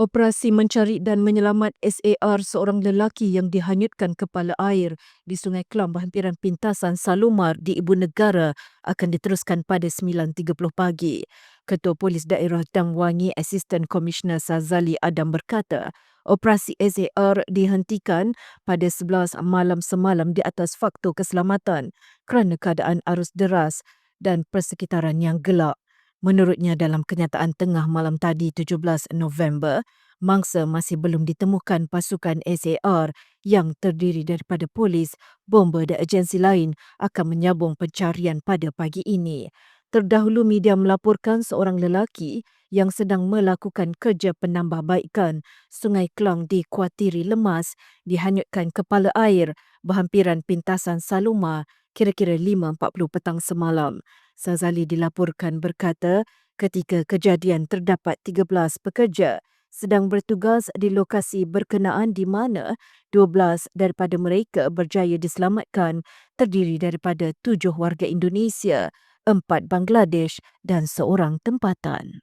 Operasi mencari dan menyelamat SAR seorang lelaki yang dihanyutkan kepala air di Sungai Kelang berhampiran pintasan Salomar di Ibu Negara akan diteruskan pada 9.30 pagi. Ketua Polis Daerah Dam Wangi Asisten Komisioner Sazali Adam berkata, operasi SAR dihentikan pada 11 malam semalam di atas faktor keselamatan kerana keadaan arus deras dan persekitaran yang gelap. Menurutnya dalam kenyataan tengah malam tadi 17 November, mangsa masih belum ditemukan pasukan SAR yang terdiri daripada polis, bomba dan agensi lain akan menyambung pencarian pada pagi ini. Terdahulu media melaporkan seorang lelaki yang sedang melakukan kerja penambahbaikan Sungai Kelang di Kuatiri Lemas dihanyutkan kepala air berhampiran pintasan Saluma kira-kira 5.40 petang semalam. Sazali dilaporkan berkata ketika kejadian terdapat 13 pekerja sedang bertugas di lokasi berkenaan di mana 12 daripada mereka berjaya diselamatkan terdiri daripada tujuh warga Indonesia, empat Bangladesh dan seorang tempatan.